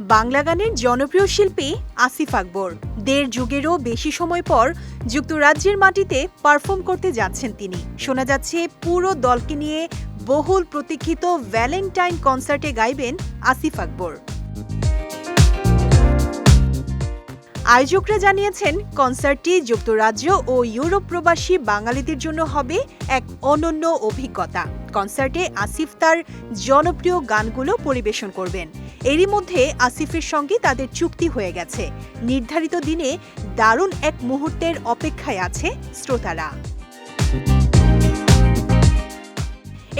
বাংলা গানের জনপ্রিয় শিল্পী আসিফ আকবর। দেড় যুগেরও বেশি সময় পর যুক্তরাজ্যের মাটিতে পারফর্ম করতে যাচ্ছেন তিনি। শোনা যাচ্ছে, পুরো দলকে নিয়ে বহুল প্রতীক্ষিত ভ্যালেন্টাইন কনসার্টে গাইবেন আসিফ আকবর। আয়োজকরা জানিয়েছেন, কনসার্টটি যুক্তরাজ্য ও ইউরোপ প্রবাসী বাঙালিদের জন্য হবে এক অনন্য অভিজ্ঞতা। কনসার্টে আসিফ তার জনপ্রিয় গানগুলো পরিবেশন করবেন। এরই মধ্যে আসিফের সঙ্গে তাদের চুক্তি হয়ে গেছে। নির্ধারিত দিনে দারুণ এক মুহূর্তের অপেক্ষায় আছে শ্রোতারা।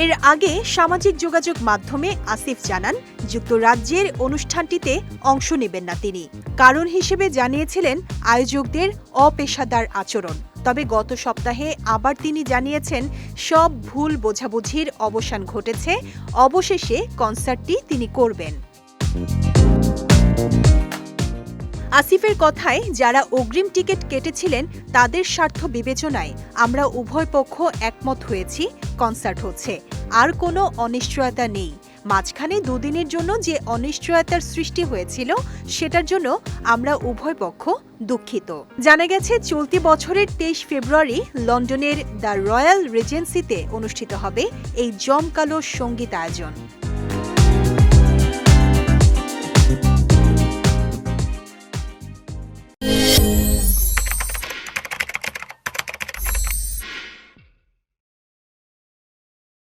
এর আগে সামাজিক যোগাযোগ মাধ্যমে আসিফ জানান, যুক্তরাজ্যের অনুষ্ঠানটিতে অংশ নেবেন না তিনি। কারণ হিসেবে জানিয়েছিলেন, আয়োজকদের অপেশাদার আচরণ। তবে গত সপ্তাহে আবার তিনি জানিয়েছেন, সব ভুল বোঝাবুঝির অবসান ঘটেছে, অবশেষে কনসার্টটি তিনি করবেন। আসিফের কথায় যারা অগ্রিম টিকিট কেটেছিলেন তাদের স্বার্থ বিবেচনায় আমরা উভয় পক্ষ একমত হয়েছি, কনসার্ট হচ্ছে। আর কোনো অনিশ্চয়তা নেই। মাঝখানে দুদিনের জন্য যে অনিশ্চয়তার সৃষ্টি হয়েছিল, সেটার জন্য আমরা উভয় পক্ষ দুঃখিত। জানা গেছে, চলতি বছরের তেইশ ফেব্রুয়ারি লন্ডনের দ্য রয়্যাল রেজেন্সিতে অনুষ্ঠিত হবে এই জমকালো সংগীত আয়োজন